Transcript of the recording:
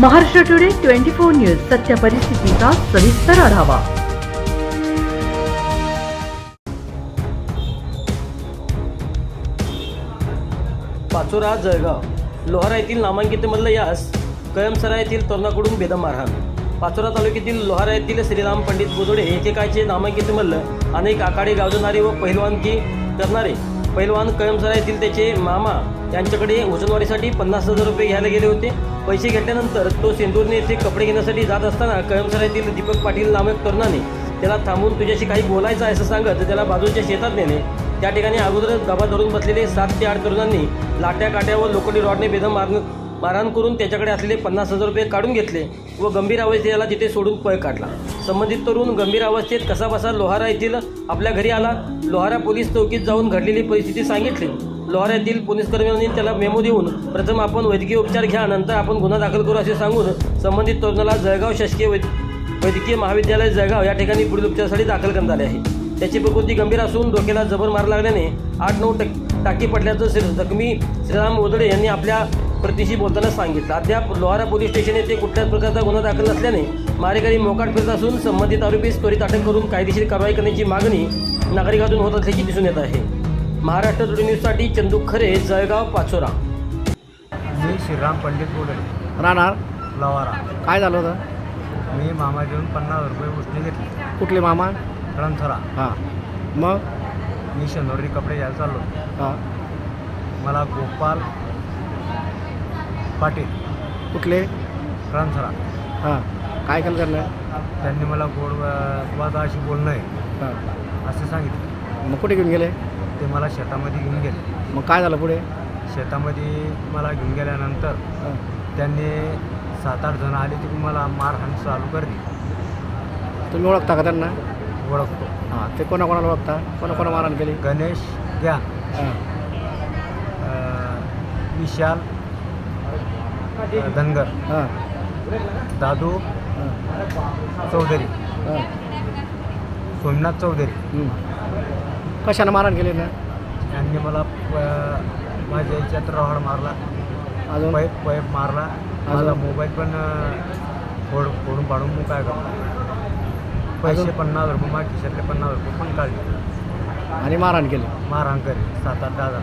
Maharashtra today twenty four news सत्य परिस्थितीचा सविस्तर आढावा. पाचोरा जळगाव. लोहारा येथील नामांकितमधलं यास कयमसरा येथील तरुणाकडून बेदम मारहाण पाचोरा तालुक्यातील लोहारा येथील श्रीराम पंडित बोदोडे एकेकाचे नामांकितमधलं अनेक आखाडे गाजवणारे व पहिलवानकी करणारे पहिलवान कळमसरा येथील त्याचे मामा यांच्याकडे वचनवारीसाठी पन्नास हजार रुपये घ्यायला गेले होते. पैसे घेतल्यानंतर तो सिंदूरने येथे कपडे घेण्यासाठी जात असताना कळमसरा येथील दीपक पाटील नामक तरुणाने त्याला थांबून तुझ्याशी काही बोलायचं आहे असं सांगत त्याला बाजूच्या शेतात नेले. त्या ठिकाणी अगोदरच गाभा धरून बसलेले सात ते आठ तरुणांनी लाट्या काट्या व लोखंडी रॉडने बेदम मारण मारहाण करून त्याच्याकडे असलेले पन्नास हजार रुपये काढून घेतले व गंभीर अवस्थेत याला तिथे सोडून पळ काढला. संबंधित तरुण गंभीर अवस्थेत कसाबसा लोहारा येथील आपल्या घरी आला. लोहारा पोलीस चौकीत जाऊन घडलेली परिस्थिती सांगितली. लोहारा येथील पोलीस कर्मचाऱ्यांनी त्याला मेमो देऊन प्रथम आपण वैद्यकीय उपचार घ्या नंतर आपण गुन्हा दाखल करू असे सांगून संबंधित तरुणाला जळगाव शासकीय वैद वैद्यकीय महाविद्यालय जळगाव या ठिकाणी पुढील उपचारासाठी दाखल करण्यात आले आहे. त्याची प्रकृती गंभीर असून डोक्याला जबर मार लागल्याने आठ नऊ टक्के टाकी पडल्याचं श्री जखमी श्रीराम ओदडे यांनी आपल्या प्रतिशी बोलताना सांगितलं. अद्याप लोहारा पोलीस स्टेशन येथे कुठल्याच प्रकारचा गुन्हा दाखल नसल्याने मारेकरी मोकाट फिरत असून संबंधित आरोपीस त्वरित अटक करून कायदेशीर कारवाई करण्याची मागणी नागरिकातून होत असल्याची दिसून येत आहे. महाराष्ट्र टुडे न्यूजसाठी चंदू खरे जळगाव पाचोरा. मी श्रीराम पंडित बोडले राहणार? लवारा. काय झालं होतं? मी मामा देऊन पन्नास रुपये उसने घेतले. कुठले मामा? रणथरा. हां. मग? मी शनिवारी कपडे घ्यायला चाललो हां. मला गोपाल पाटील. कुठले? रणथरा हां. काय केलं त्यांना? त्यांनी मला गोड वाद अशी बोलणं आहे. हां. असे सांगितले. मग कुठे घेऊन गेले? ते मला शेतामध्ये घेऊन गेले. मग काय झालं पुढे? शेतामध्ये मला घेऊन गेल्यानंतर त्यांनी सात आठ जण आले की मला मारहाण चालू करली. तुम्ही ओळखता का त्यांना? ओळखतो. हां. ते कोणाकोणाला ओळखता? कोणा कोणा मारहाण केली? गणेश अं, विशाल धनगर. हां. दादू चौधरी. हां. सोमनाथ चौधरी. कशानं मारहाण केली ना? यांनी मला अं, माझ्या याच्यात रॉड मारला. अजून? पाईप पाईप मारला. माझा मोबाईल पण अं, फोड फोडून पाडून मग काय करतो? पैसे अजून? पन्नास रुपये माझ्या खिशातले पन्नास रुपये पण काढले. आणि मारहाण केली? मारहाण करेल सात आठ दहा जण